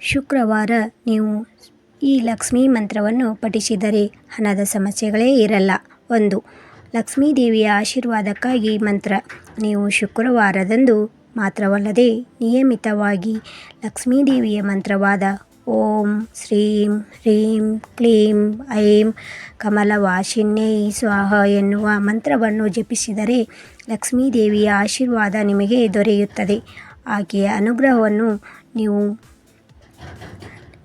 ಶುಕ್ರವಾರ ನೀವು ಈ ಲಕ್ಷ್ಮೀ ಮಂತ್ರವನ್ನು ಪಠಿಸಿದರೆ ಹಣದ ಸಮಸ್ಯೆಗಳೇ ಇರಲ್ಲ. ಒಂದು, ಲಕ್ಷ್ಮೀ ದೇವಿಯ ಆಶೀರ್ವಾದಕ್ಕಾಗಿ ಮಂತ್ರ. ನೀವು ಶುಕ್ರವಾರದಂದು ಮಾತ್ರವಲ್ಲದೆ ನಿಯಮಿತವಾಗಿ ಲಕ್ಷ್ಮೀ ದೇವಿಯ ಮಂತ್ರವಾದ ಓಂ, ಶ್ರೀಂ, ಹ್ರೀಂ, ಕ್ಲೀಂ, ಐಂ, ಕಮಲವಾಸಿನ್ಯೈ ಸ್ವಾಹ ಎನ್ನುವ ಮಂತ್ರವನ್ನು ಜಪಿಸಿದರೆ ಲಕ್ಷ್ಮೀ ದೇವಿಯ ಆಶೀರ್ವಾದ ನಿಮಗೆ ದೊರೆಯುತ್ತದೆ. ಆಕೆಯ ಅನುಗ್ರಹವನ್ನು ನೀವು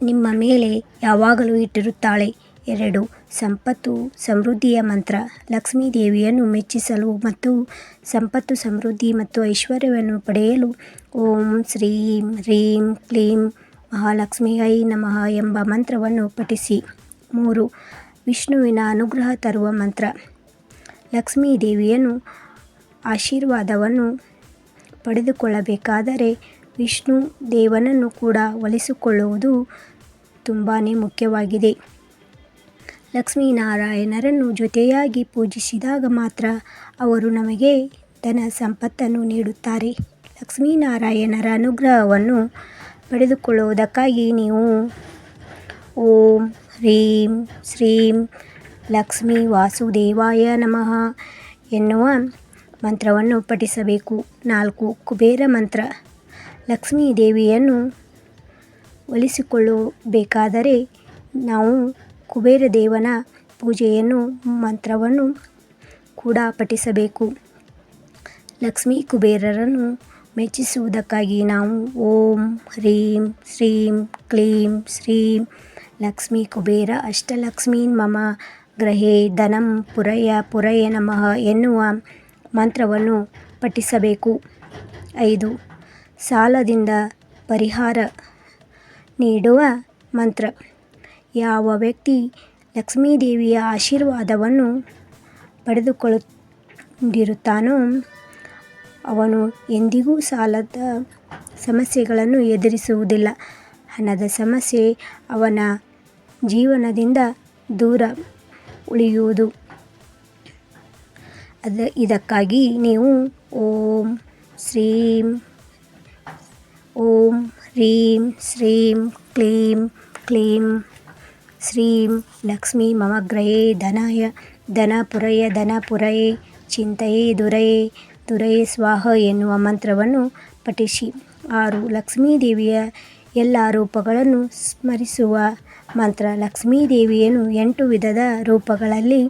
ನಿಮ್ಮ ಮೇಲೆ ಯಾವಾಗಲೂ ಇಟ್ಟಿರುತ್ತಾಳೆ. ಎರಡು, ಸಂಪತ್ತು, ಸಮೃದ್ಧಿಯ ಮಂತ್ರ. ಲಕ್ಷ್ಮೀ ದೇವಿಯನ್ನು ಮೆಚ್ಚಿಸಲು ಮತ್ತು ಸಂಪತ್ತು, ಸಮೃದ್ಧಿ ಮತ್ತು ಐಶ್ವರ್ಯವನ್ನು ಪಡೆಯಲು ಓಂ ಶ್ರೀಂ ಹ್ರೀಂ ಕ್ಲೀಂ ಮಹಾಲಕ್ಷ್ಮಿಯೈ ನಮಃ ಎಂಬ ಮಂತ್ರವನ್ನು ಪಠಿಸಿ. ಮೂರು, ವಿಷ್ಣುವಿನ ಅನುಗ್ರಹ ತರುವ ಮಂತ್ರ. ಲಕ್ಷ್ಮೀ ದೇವಿಯನ್ನು ಆಶೀರ್ವಾದವನ್ನು ಪಡೆದುಕೊಳ್ಳಬೇಕಾದರೆ ವಿಷ್ಣು ದೇವನನ್ನು ಕೂಡ ಒಲಿಸಿಕೊಳ್ಳುವುದು ತುಂಬಾ ಮುಖ್ಯವಾಗಿದೆ. ಲಕ್ಷ್ಮೀನಾರಾಯಣರನ್ನು ಜೊತೆಯಾಗಿ ಪೂಜಿಸಿದಾಗ ಮಾತ್ರ ಅವರು ನಮಗೆ ಧನ ಸಂಪತ್ತನ್ನು ನೀಡುತ್ತಾರೆ. ಲಕ್ಷ್ಮೀನಾರಾಯಣರ ಅನುಗ್ರಹವನ್ನು ಪಡೆದುಕೊಳ್ಳುವುದಕ್ಕಾಗಿ ನೀವು ಓಂ, ಹ್ರೀಂ, ಶ್ರೀಂ, ಲಕ್ಷ್ಮೀ ವಾಸುದೇವಾಯ ನಮಃ ಎನ್ನುವ ಮಂತ್ರವನ್ನು ಪಠಿಸಬೇಕು. ನಾಲ್ಕು ಕುಬೇರ ಮಂತ್ರ. ಲಕ್ಷ್ಮೀ ದೇವಿಯನ್ನು ಒಲಿಸಿಕೊಳ್ಳಬೇಕಾದರೆ ನಾವು ಕುಬೇರ ದೇವನ ಪೂಜೆಯನ್ನು, ಮಂತ್ರವನ್ನು ಕೂಡ ಪಠಿಸಬೇಕು. ಲಕ್ಷ್ಮೀ ಕುಬೇರರನ್ನು ಮೆಚ್ಚಿಸುವುದಕ್ಕಾಗಿ ನಾವು ಓಂ, ಹ್ರೀಂ, ಶ್ರೀಂ, ಕ್ಲೀಂ, ಶ್ರೀಂ, ಲಕ್ಷ್ಮೀ ಕುಬೇರ ಅಷ್ಟಲಕ್ಷ್ಮೀನ್ ಮಮ, ಗ್ರಹೇ ಧನಂ ಪುರಯ ಪುರಯ ನಮಃ ಎನ್ನುವ ಮಂತ್ರವನ್ನು ಪಠಿಸಬೇಕು. ಐದು ಸಾಲದಿಂದ ಪರಿಹಾರ ನೀಡುವ ಮಂತ್ರ. ಯಾವ ವ್ಯಕ್ತಿ ಲಕ್ಷ್ಮೀದೇವಿಯ ಆಶೀರ್ವಾದವನ್ನು ಪಡೆದುಕೊಳ್ಳುತ್ತಿರುತ್ತಾನೋ ಅವನು ಎಂದಿಗೂ ಸಾಲದ ಸಮಸ್ಯೆಗಳನ್ನು ಎದುರಿಸುವುದಿಲ್ಲ. ಹಣದ ಸಮಸ್ಯೆ ಅವನ ಜೀವನದಿಂದ ದೂರ ಉಳಿಯುವುದು. ಅದ ಇದಕ್ಕಾಗಿ ನೀವು ಓಂ ಶ್ರೀಂ ಓಂ ಹ್ರೀಂ ಶ್ರೀಂ ಕ್ಲೀಂ ಕ್ಲೀಂ ಶ್ರೀಂ ಲಕ್ಷ್ಮೀ ಮಮ ಗೃಹೇ ಧನಾಯ ಧನ ಪುರಯ ಧನ ಪುರಯೇ ಚಿಂತೆಯೇ ದುರಯೇ ದುರಯೇ ಸ್ವಾಹ ಎನ್ನುವ ಮಂತ್ರವನ್ನು ಪಠಿಸಿ. ಆರು ಲಕ್ಷ್ಮೀ ದೇವಿಯ ಎಲ್ಲ ರೂಪಗಳನ್ನು ಸ್ಮರಿಸುವ ಮಂತ್ರ. ಲಕ್ಷ್ಮೀ ದೇವಿಯನ್ನು ಎಂಟು ವಿಧದ ರೂಪಗಳಲ್ಲಿ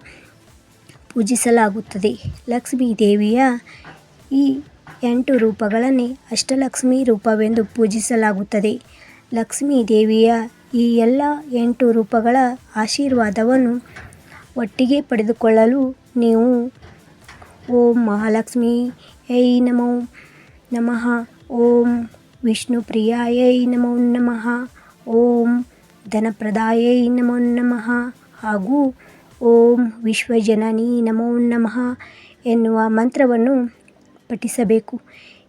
ಪೂಜಿಸಲಾಗುತ್ತದೆ. ಲಕ್ಷ್ಮೀ ದೇವಿಯ ಈ ಎಂಟು ರೂಪಗಳನ್ನೇ ಅಷ್ಟಲಕ್ಷ್ಮಿ ರೂಪವೆಂದು ಪೂಜಿಸಲಾಗುತ್ತದೆ. ಲಕ್ಷ್ಮೀ ದೇವಿಯ ಈ ಎಲ್ಲ ಎಂಟು ರೂಪಗಳ ಆಶೀರ್ವಾದವನ್ನು ಒಟ್ಟಿಗೆ ಪಡೆದುಕೊಳ್ಳಲು ನೀವು ಓಂ ಮಹಾಲಕ್ಷ್ಮಿ ಐ ನಮೋ ನಮಃ, ಓಂ ವಿಷ್ಣು ವಿಷ್ಣುಪ್ರಿಯಾಯೈ ನಮೋ ನಮಃ, ಓಂ ಧನಪ್ರದಾಯೈ ನಮೋ ನಮಃ ಹಾಗೂ ಓಂ ವಿಶ್ವಜನನಿ ನಮೋ ನಮಃ ಎನ್ನುವ ಮಂತ್ರವನ್ನು ಪಠಿಸಬೇಕು.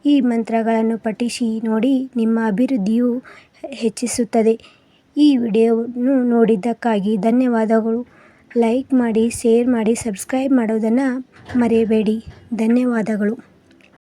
ಈ ಮಂತ್ರಗಳನ್ನು ಪಠಿಸಿ ನೋಡಿ ನಿಮ್ಮ ಅಭಿವೃದ್ಧಿಯು ಹೆಚ್ಚಿಸುತ್ತದೆ. ಈ ವಿಡಿಯೋವನ್ನು ನೋಡಿದ್ದಕ್ಕಾಗಿ ಧನ್ಯವಾದಗಳು. ಲೈಕ್ ಮಾಡಿ, ಶೇರ್ ಮಾಡಿ, ಸಬ್ಸ್ಕ್ರೈಬ್ ಮಾಡೋದನ್ನು ಮರೆಯಬೇಡಿ. ಧನ್ಯವಾದಗಳು.